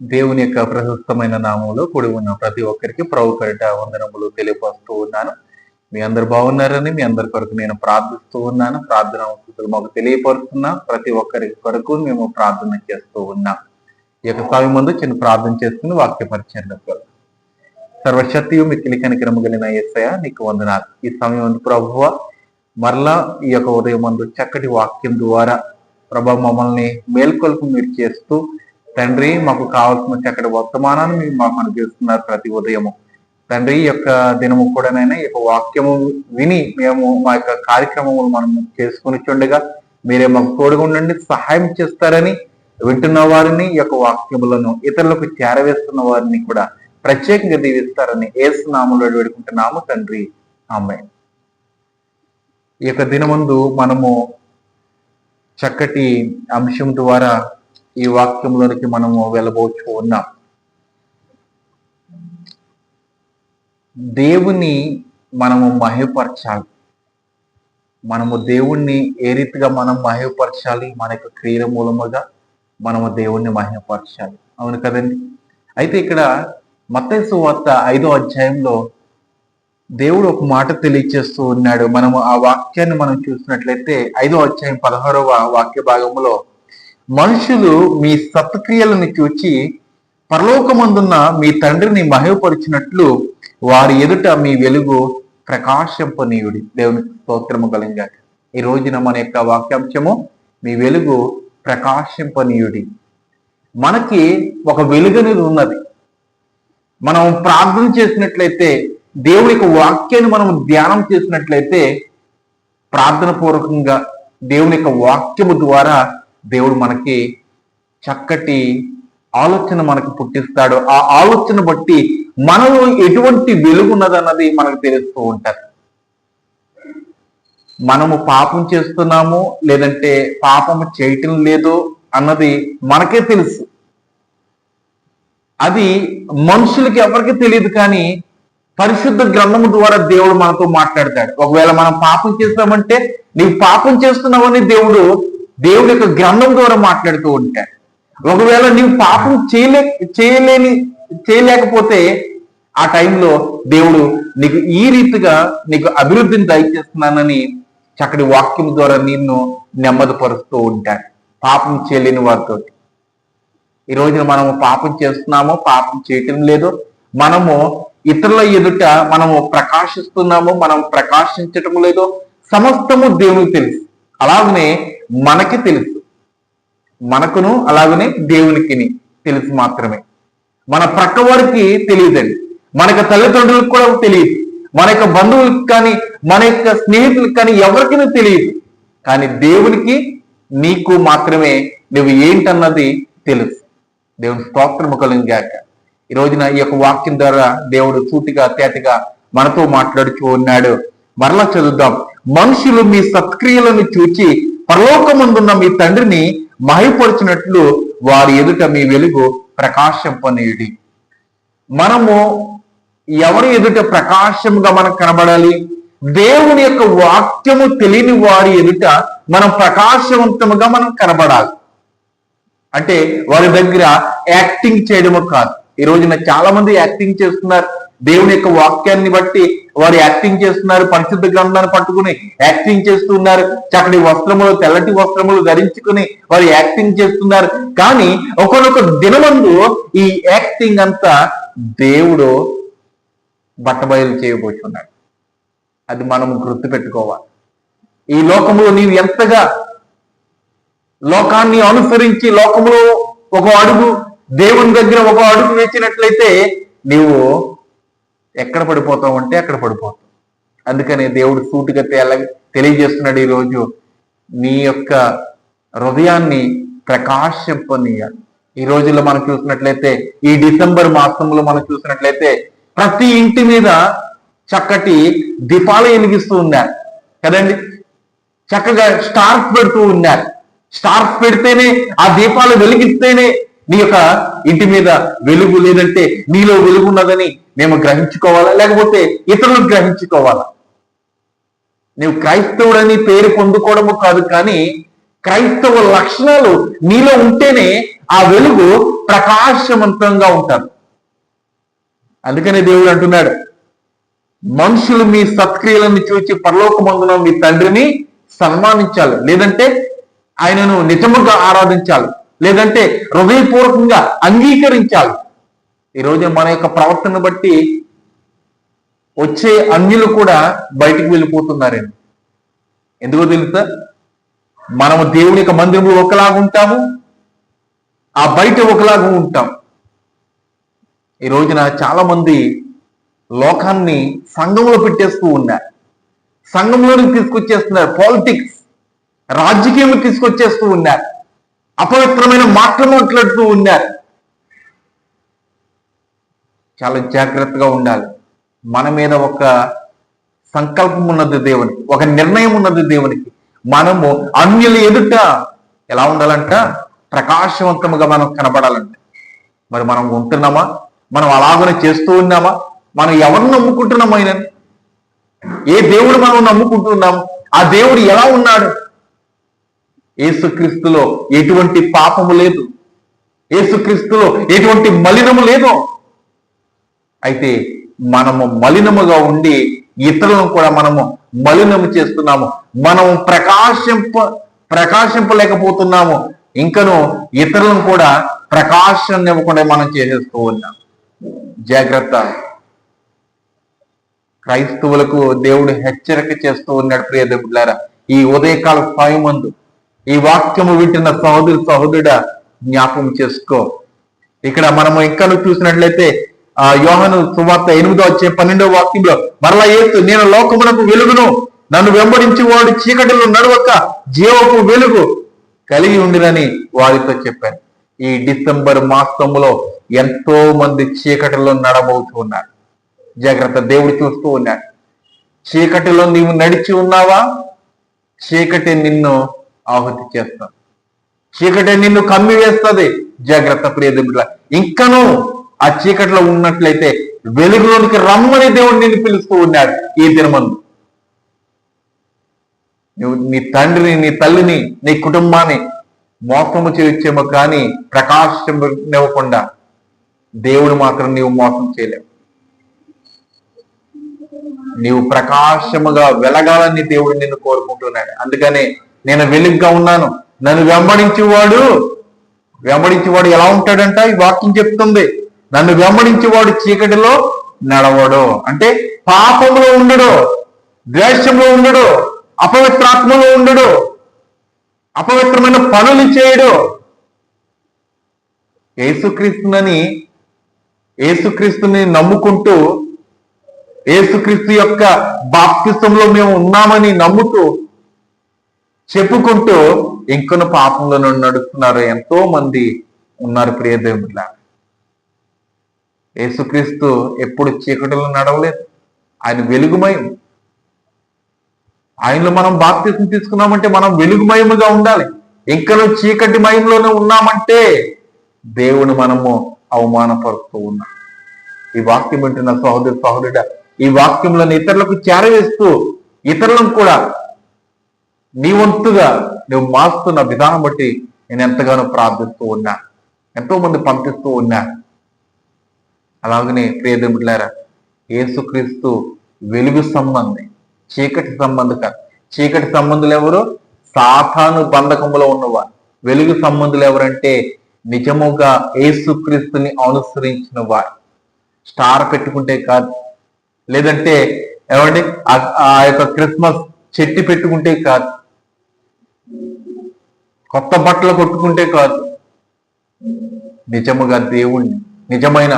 దేవుని యొక్క ప్రశస్తమైన నామంలో కూడి ఉన్న ప్రతి ఒక్కరికి ప్రభు పేరిట వందనములు తెలియపరుస్తూ ఉన్నాను. మీ అందరు బాగున్నారని మీ అందరి కొరకు నేను ప్రార్థిస్తూ ఉన్నాను. ప్రార్థన అవసరాలు మాకు తెలియపరుస్తున్నా ప్రతి ఒక్కరి కొరకు మేము ప్రార్థన చేస్తూ ఉన్నాం. ఈ యొక్క సమయం ముందు చిన్న ప్రార్థన చేసుకుని వాక్య సర్వశక్తియు మిక్కిలి కనికరము కలిగిన ఏసయ నీకు వందనాలు. ఈ సమయం ప్రభువ మరలా ఈ యొక్క ఉదయం ముందు చక్కటి వాక్యం ద్వారా ప్రభా మమ్మల్ని మేల్కొల్పు మీరు చేస్తూ తండ్రి మాకు కావాల్సిన చక్కటి వర్తమానాన్ని మీరు మాకు అనుగ్రహిస్తున్నారు ప్రతి ఉదయము. తండ్రి యొక్క దినము కూడానైనా ఈ యొక్క వాక్యము విని మేము మా యొక్క కార్యక్రమములు మనం చేసుకుని చుండగా మీరే మాకు తోడుగుండండి సహాయం చేస్తారని వింటున్న వారిని ఈ యొక్క వాక్యములను ఇతరులకు చేరవేస్తున్న వారిని కూడా ప్రత్యేకంగా దీవిస్తారని ఏసునామంలో వేడుకుంటున్నాము తండ్రి. అమ్మాయి ఈ యొక్క దినమందు మనము చక్కటి అంశం ద్వారా ఈ వాక్యంలోనికి మనము వెళ్ళబోచు ఉన్నాం. దేవుని మనము మహిపరచాలి మనము దేవుణ్ణి ఏ రీతిగా మనం మహిపరచాలి మన యొక్క క్రియల మూలముగా మనము దేవుణ్ణి మహిమపరచాలి. అవును కదండి? అయితే ఇక్కడ మత్తైసు వార్త ఐదో అధ్యాయంలో దేవుడు ఒక మాట తెలియచేస్తూ ఉన్నాడు. మనము ఆ వాక్యాన్ని మనం చూసినట్లయితే ఐదో అధ్యాయం పదహారవ వాక్య భాగంలో మనుషులు మీ సత్క్రియలను చూచి పరలోకమందున్న మీ తండ్రిని మహిమపరిచినట్లు వారి ఎదుట మీ వెలుగు ప్రకాశంపనీయుడి. దేవుని స్తోత్రము కలిగాక. ఈ రోజున మన యొక్క వాక్యాంశము మీ వెలుగు ప్రకాశింపనీయుడి. మనకి ఒక వెలుగు అనేది ఉన్నది. మనం ప్రార్థన చేసినట్లయితే దేవుడి యొక్క వాక్యాన్ని మనం ధ్యానం చేసినట్లయితే ప్రార్థన పూర్వకంగా దేవుని యొక్క వాక్యము ద్వారా దేవుడు మనకి చక్కటి ఆలోచన మనకు పుట్టిస్తాడు. ఆ ఆలోచన బట్టి మనలో ఎటువంటి వెలుగున్నదన్నది మనకు తెలుస్తూ ఉంటారు మనము పాపం చేస్తున్నాము లేదంటే పాపము చేయటం లేదు అన్నది మనకే తెలుసు. అది మనుషులకి ఎవరికి తెలియదు కానీ పరిశుద్ధ గ్రంథము ద్వారా దేవుడు మనతో మాట్లాడతాడు. ఒకవేళ మనం పాపం చేస్తామంటే నీవు పాపం చేస్తున్నావని దేవుడు దేవుడి యొక్క గ్రంథం ద్వారా మాట్లాడుతూ ఉంటారు. ఒకవేళ నీవు పాపం చేయలే చేయలేని చేయలేకపోతే ఆ టైంలో దేవుడు నీకు ఈ రీతిగా నీకు అభివృద్ధిని దయచేస్తున్నానని చక్కటి వాక్యం ద్వారా నిన్ను నెమ్మదిపరుస్తూ ఉంటాడు పాపం చేయలేని వారితో ఈ రోజున మనము పాపం చేస్తున్నామో పాపం చేయటం లేదు. మనము ఇతరుల ఎదుట మనము ప్రకాశిస్తున్నాము మనం ప్రకాశించటం లేదో. సమస్తము దేవునికి తెలుసు. అలాగనే మనకి తెలుసు. మనకును అలాగనే దేవునికి తెలుసు మాత్రమే. మన ప్రక్క వారికి తెలియదండి. మన యొక్క తల్లిదండ్రులకు కూడా తెలియదు. మన యొక్క బంధువులకు కానీ మన యొక్క స్నేహితులకు కానీ ఎవరికైనా తెలియదు. కానీ దేవునికి నీకు మాత్రమే నువ్వు ఏంటన్నది తెలుసు. దేవుని స్తోత్రము కలిగాక ఈ రోజున ఈ యొక్క వాక్యం ద్వారా దేవుడు సూటిగా తేటగా మనతో మాట్లాడుచూ ఉన్నాడు. మరలా చదువుదాం. మనుషులు మీ సత్క్రియలను చూచి పరలోకమందున్న మీ తండ్రిని మహిపరిచినట్లు వారి ఎదుట మీ వెలుగు ప్రకాశంపనీయుడి. మనము ఎవరి ఎదుట ప్రకాశంగా మనం కనబడాలి? దేవుని యొక్క వాక్యము తెలియని వారి ఎదుట మనం ప్రకాశవంతముగా మనం కనబడాలి. అంటే వారి దగ్గర యాక్టింగ్ చేయడము కాదు. ఈ రోజున చాలా మంది యాక్టింగ్ చేస్తున్నారు. దేవుని యొక్క వాక్యాన్ని బట్టి వారు యాక్టింగ్ చేస్తున్నారు పరిశుద్ధ గ్రంథాన్ని పట్టుకుని యాక్టింగ్ చేస్తున్నారు చక్కటి వస్త్రములు తెల్లటి వస్త్రములు ధరించుకుని వారు యాక్టింగ్ చేస్తున్నారు. కానీ ఒకనొక దినమందు ఈ యాక్టింగ్ అంతా దేవుడు బట్టబయలు చేయబోతున్నాడు అది మనం గుర్తు పెట్టుకోవాలి ఈ లోకంలో నీవు ఎంతగా లోకాన్ని అనుసరించి లోకములో ఒక అడుగు దేవుని దగ్గర ఒక అడుగు వేసినట్లయితే నీవు ఎక్కడ పడిపోతావు అంటే అక్కడ పడిపోతాం అందుకని దేవుడు సూటిగా తేల తెలియజేస్తున్నాడు ఈరోజు నీ యొక్క హృదయాన్ని ప్రకాశింపనీయాలి. ఈ రోజుల్లో మనం చూసినట్లయితే ఈ డిసెంబర్ మాసంలో మనం చూసినట్లయితే ప్రతి ఇంటి మీద చక్కటి దీపాలు వెలిగిస్తూ ఉన్నారు కదండి? చక్కగా స్టార్స్ పెడుతూ ఉన్నారు స్టార్స్ పెడితేనే ఆ దీపాలు వెలిగిస్తేనే నీ యొక్క ఇంటి మీద వెలుగు లేదంటే నీలో వెలుగు ఉన్నదని మేము గ్రహించుకోవాలా? లేకపోతే ఇతరులు గ్రహించుకోవాలా? నువ్వు క్రైస్తవుడని పేరు పొందుకోవడము కాదు కానీ క్రైస్తవ లక్షణాలు నీలో ఉంటేనే ఆ వెలుగు ప్రకాశవంతంగా ఉంటారు. అందుకనే దేవుడు అంటున్నాడు మనుషులు మీ సత్క్రియలను చూచి పరలోకమందున మీ తండ్రిని సన్మానించాలి. లేదంటే ఆయనను నిజముగా ఆరాధించాలి. లేదంటే హృదయపూర్వకంగా అంగీకరించాలి. ఈరోజు మన యొక్క ప్రవర్తన బట్టి వచ్చే అన్యులు కూడా బయటికి వెళ్ళిపోతున్నారండి ఎందుకో తెలుసా? మనము దేవుని యొక్క మందిరంలో ఒకలాగా ఉంటాము ఆ బయట ఒకలాగా ఉంటాం. ఈ రోజున చాలా మంది లోకాన్ని సంఘంలో పెట్టేస్తూ ఉన్నారు. సంఘంలోనికి తీసుకొచ్చేస్తున్నారు. పాలిటిక్స్ రాజకీయం తీసుకొచ్చేస్తూ ఉన్నారు. అపవిత్రమైన మాటలు మాట్లాడుతూ ఉన్నారు. చాలా జాగ్రత్తగా ఉండాలి. మన మీద ఒక సంకల్పం ఉన్నది దేవునికి ఒక నిర్ణయం ఉన్నది దేవునికి. మనము అన్యుల ఎదుట ఎలా ఉండాలంట? ప్రకాశవంతముగా మనం కనబడాలంట. మరి మనం ఉంటున్నామా? మనం అలాగనే చేస్తూ ఉన్నామా? మనం ఎవరిని నమ్ముకుంటున్నాం ఆయన ఏ దేవుడు మనం నమ్ముకుంటున్నాం ఆ దేవుడు ఎలా ఉన్నాడు? ఏసుక్రీస్తులో ఎటువంటి పాపము లేదు. ఏసుక్రీస్తులో ఎటువంటి మలినము లేదు. అయితే మనము మలినముగా ఉండి ఇతరులను కూడా మనము మలినము చేస్తున్నాము. మనము ప్రకాశింప ప్రకాశింపలేకపోతున్నాము. ఇంకను ఇతరులను కూడా ప్రకాశం ఇవ్వకుండా మనం చేసేస్తూ ఉన్నాం. జాగ్రత్త. క్రైస్తవులకు దేవుడు హెచ్చరిక చేస్తూ ఉన్నాడు ప్రియ దేవుడారా ఈ ఉదయకాల సాయమందు ఈ వాక్యము వింటున్న సహోదరు సహోదరుడ జ్ఞాపకం చేసుకో. ఇక్కడ మనము ఇంకా చూసినట్లయితే యోహను సువార్త ఎనిమిదో వచ్చే పన్నెండో వాక్యంలో మరలా ఏసు నేను లోకమునకు వెలుగును నన్ను వెంబడించి వాడు చీకటిలో నడవక జీవపు వెలుగు కలిగి ఉండినని వారితో చెప్పాను. ఈ డిసెంబర్ మాసంలో ఎంతో మంది చీకటిలో నడబోతూ ఉన్నారు. జాగ్రత్త దేవుడు చూస్తూ ఉన్నాడు. చీకటిలో నీవు నడిచి ఉన్నావా? చీకటి నిన్ను ఆహుతి చేస్తా చీకటి నిన్ను కమ్మి వేస్తుంది జాగ్రత్త ప్రియదేవుడులా ఇంకనూ ఆ చీకట్లో ఉన్నట్లయితే వెలుగులోనికి రమ్మని దేవుడు నిన్ను పిలుస్తూ ఉన్నాడు ఈ దినమందు. నువ్వు నీ తండ్రిని నీ తల్లిని నీ కుటుంబాన్ని మోసము చేయొచ్చేమో కానీ ప్రకాశం ఇవ్వకుండా దేవుడు మాత్రం నీవు మోసం చేయలేవు. నీవు ప్రకాశముగా వెలగాలని దేవుడు నిన్ను కోరుకుంటున్నాడు. అందుకనే నేను వెలుగుగా ఉన్నాను. నన్ను వెంబడించేవాడు వెంబడించేవాడు ఎలా ఉంటాడంట? ఈ వాక్యం చెప్తుంది. నన్ను వెంబడించేవాడు చీకటిలో నడవడు. అంటే పాపంలో ఉండడు ద్వేషంలో ఉండడు అపవిత్రాత్మలో ఉండడు అపవిత్రమైన పనులు చేయడు. ఏసుక్రీస్తునని ఏసుక్రీస్తుని నమ్ముకుంటూ ఏసుక్రీస్తు యొక్క బాప్తిస్తంలో మేము ఉన్నామని నమ్ముతూ చెప్పుకుంటూ ఇంకొన పాపంలో నడుస్తున్నారు ఎంతో మంది ఉన్నారు ప్రియదేవుల యేసుక్రీస్తు ఎప్పుడు చీకటిలో నడవలేదు. ఆయన వెలుగుమయం. ఆయనలో మనం బాప్తిసం తీసుకున్నామంటే మనం వెలుగుమయముగా ఉండాలి. ఇంకనూ చీకటి మయంలోనే ఉన్నామంటే దేవుని మనము అవమానపరుస్తూ ఉన్నాం. ఈ వాక్యం వింటున్న సహోదరు సహోదరుడ ఈ వాక్యంలోని ఇతరులకు చేరవేస్తూ ఇతరులను కూడా నీ వంతుగా నువ్వు మారుస్తున్న విధానం బట్టి నేను ఎంతగానో ప్రార్థిస్తూ ఉన్నా. ఎంతో మంది పంపిస్తూ ఉన్నా. అలాగనే ప్రియదేవులారా యేసుక్రీస్తు వెలుగు సంబంధి చీకటి సంబంధిక చీకటి సంబంధులు ఎవరు సాతాను బంధకములో ఉన్నవారు. వెలుగు సంబంధులు ఎవరంటే నిజముగా యేసుక్రీస్తుని అనుసరించిన వారు. స్టార్ పెట్టుకుంటే కాదు. లేదంటే ఏమండి ఆ యొక్క క్రిస్మస్ చెట్టి పెట్టుకుంటే కాదు. కొత్త బట్టలు కొట్టుకుంటే కాదు. నిజముగా దేవుణ్ణి నిజమైన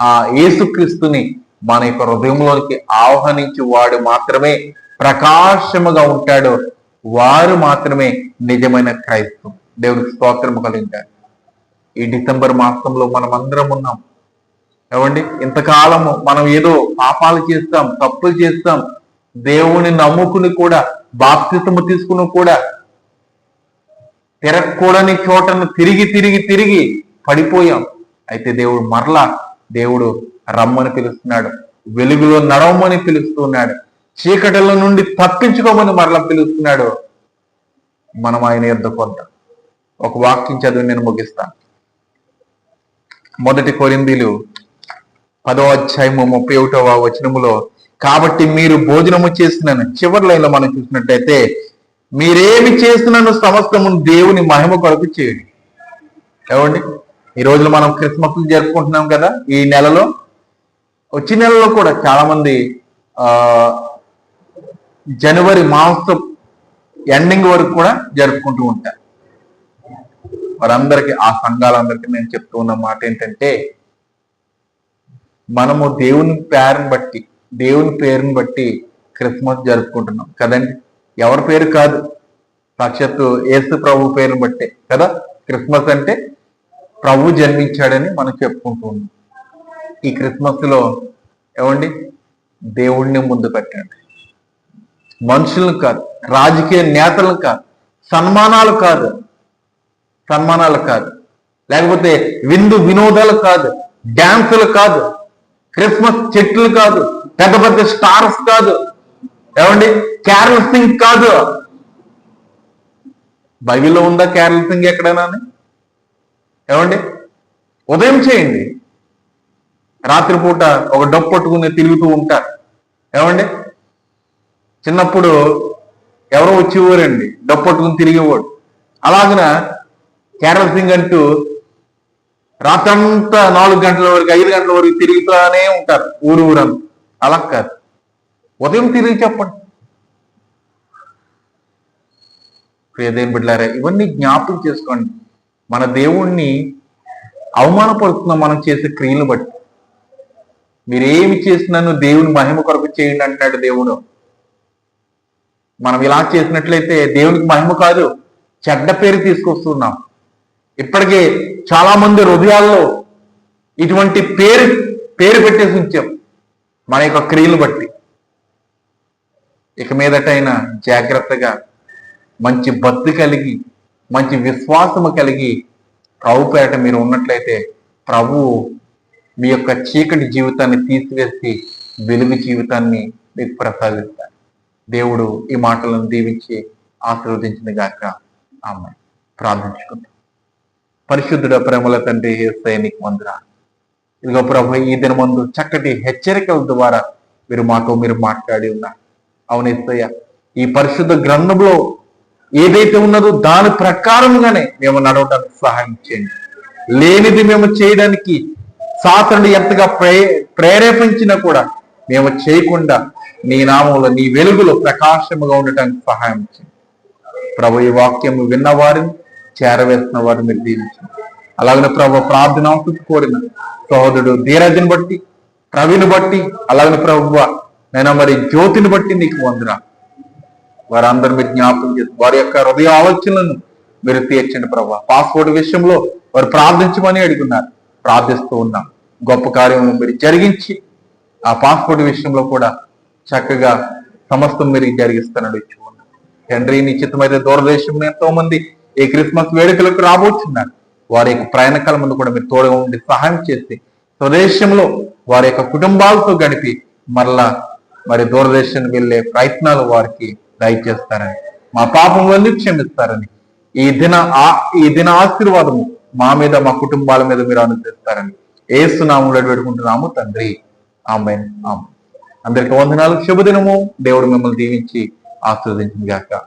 ఆ యేసుక్రీస్తుని మన యొక్క హృదయంలోనికి ఆహ్వానించి వాడు మాత్రమే ప్రకాశముగా ఉంటాడు. వారు మాత్రమే నిజమైన క్రైస్తవం దేవుడికి స్తోత్రము కలిగించారు ఈ డిసెంబర్ మాసంలో మనం అందరం ఉన్నాం. ఏమండి? ఇంతకాలము మనం ఏదో పాపాలు చేస్తాం తప్పులు చేస్తాం. దేవుని నమ్ముకుని కూడా బాప్తితము తీసుకుని కూడా తిరగకూడని చోటను తిరిగి తిరిగి తిరిగి పడిపోయాం. అయితే దేవుడు మరలా దేవుడు రమ్మని పిలుస్తున్నాడు. వెలుగులో నడవమని పిలుస్తున్నాడు. చీకటిల నుండి తప్పించుకోమని మరలా పిలుస్తున్నాడు. మనం ఆయన యుద్ధ కొంత ఒక వాక్యం చదివి నేను ముగిస్తాను మొదటి కొరిందీలు పదో అధ్యాయము ముప్పై ఒకటవ వచనములో కాబట్టి మీరు భోజనము చేసినను చివరి లైన్లో మనం చూసినట్టయితే మీరేమి చేసినను సమస్తము దేవుని మహిమ కొరకు చేయండి. ఏమండి? ఈ రోజులు మనం క్రిస్మస్ జరుపుకుంటున్నాం కదా ఈ నెలలో. వచ్చే నెలలో కూడా చాలా మంది ఆ జనవరి మాసం ఎండింగ్ వరకు కూడా జరుపుకుంటూ ఉంటారు. వారందరికీ ఆ సంఘాలందరికీ నేను చెప్తూ ఉన్న మాట ఏంటంటే మనము దేవుని పేరుని బట్టి దేవుని పేరుని బట్టి క్రిస్మస్ జరుపుకుంటున్నాం. కదండి? ఎవరి పేరు కాదు? సాక్షాత్తు ఏసు ప్రభు పేరుని బట్టే కదా? క్రిస్మస్ అంటే ప్రభు జన్మించాడని మనం చెప్పుకుంటూ ఉన్నాం ఈ క్రిస్మస్లో ఏమండి? దేవుణ్ణి ముందు పెట్టండి. మనుషులను కాదు రాజకీయ నేతలను కాదు సన్మానాలు కాదు సన్మానాలు కాదు. లేకపోతే విందు వినోదాలు కాదు డ్యాన్సులు కాదు క్రిస్మస్ చెట్లు కాదు పెద్ద పెద్ద స్టార్స్ కాదు. ఏమండి? క్యారల్ సింగ్ కాదు. బైబిల్లో ఉందా క్యారల్ సింగ్ ఎక్కడైనా ఏమండి? ఉదయం చేయండి. రాత్రిపూట ఒక డప్పు పట్టుకుని తిరుగుతూ ఉంటారు. ఏమండి? చిన్నప్పుడు ఎవరో వచ్చేవారండి డప్పు పట్టుకుని తిరిగేవాడు. అలాగన కేరళ సింగ్ అంటూ రాత్రంతా నాలుగు గంటల వరకు ఐదు గంటల వరకు తిరుగుతూనే ఉంటారు. ఊరు ఊరంతా. అలా కాదు. ఉదయం తిరిగి చెప్పండి. ప్రియదేం బిడ్డారా ఇవన్నీ జ్ఞాపకం చేసుకోండి. మన దేవుణ్ణి అవమానపడుతున్నాం మనం చేసే క్రియలు బట్టి. మీరేమి చేసినాను దేవుని మహిమ కొరకు చేయండి అంటున్నాడు దేవుడు. మనం ఇలా చేసినట్లయితే దేవునికి మహిమ కాదు చెడ్డ పేరు తీసుకొస్తున్నాం. ఇప్పటికే చాలా మంది హృదయాల్లో ఇటువంటి పేరు పేరు పెట్టేసి ఉంచాం. మన యొక్క క్రియలు బట్టి. ఇక మీదటైనా జాగ్రత్తగా మంచి భక్తి కలిగి మంచి విశ్వాసము కలిగి ప్రభుపేట మీరు ఉన్నట్లయితే ప్రభువు మీ యొక్క చీకటి జీవితాన్ని తీసివేసి వెలుగు జీవితాన్ని మీకు ప్రసాదిస్తారు. దేవుడు ఈ మాటలను దీవించి ఆశీర్వదించిన గాక. ఆమె ప్రార్థించుకుందాం. పరిశుద్ధుడ ప్రేమల తండ్రి సైనిక మందిర ఇదిగో ప్రభు ఈ దినమందు చక్కటి హెచ్చరికల ద్వారా మీరు మాతో మీరు మాట్లాడి ఉన్నారు. అవునేస్తయ్య ఈ పరిశుద్ధ గ్రంథంలో ఏదైతే ఉన్నదో దాని ప్రకారంగానే మేము నడవడానికి సహాయం చేయండి. లేనిది మేము చేయడానికి సాతనుడు ఎంతగా ప్రే ప్రేరేపించినా కూడా మేము చేయకుండా నీ నామంలో నీ వెలుగులో ప్రకాశముగా ఉండటానికి సహాయం చేయండి. ప్రభు ఈ వాక్యము విన్నవారిని చేరవేసిన వారిని మీరు దీవించండి. అలాగనే ప్రభు ప్రార్థన కోరిన సహోదరుడు ధీరజని బట్టి రవిని బట్టి అలాగనే ప్రభువ నేను మరి జ్యోతిని బట్టి నీకు వందరా వారందరూ మీరు జ్ఞాపకం చేసి వారి యొక్క హృదయ ఆలోచనలను మీరు తీర్చండి ప్రభావ పాస్పోర్ట్ విషయంలో వారు ప్రార్థించమని అడుగున్నారు ప్రార్థిస్తూ ఉన్నాం. గొప్ప కార్యములు మీరు జరిగించి ఆ పాస్పోర్ట్ విషయంలో కూడా చక్కగా సమస్తం మీరు జరిగిస్తానని ఇచ్చి ఉన్నాం తండ్రి నిశ్చితమైతే దూరదేశం ఎంతో మంది ఈ క్రిస్మస్ వేడుకలకు రాబోతున్నారు. వారి యొక్క ప్రయాణకాల ముందు కూడా మీరు తోడుగా ఉండి సహాయం చేసి స్వదేశంలో వారి యొక్క కుటుంబాలతో గడిపి మరలా మరి దూరదేశం వెళ్ళే ప్రయత్నాలు వారికి దయచేస్తారని. మా పాపములన్నీ క్షమిస్తారని. ఈ దిన ఆ- ఈ దిన ఆశీర్వాదము మా మీద మా కుటుంబాల మీద మీరు అనుసరిస్తారని. ఏసునాములు పెట్టుకుంటున్నాము తండ్రి. ఆమె ఆమె అందరికి వందనాలు. శుభదినము. దేవుడు మిమ్మల్ని దీవించి ఆస్వాదించింది గాక.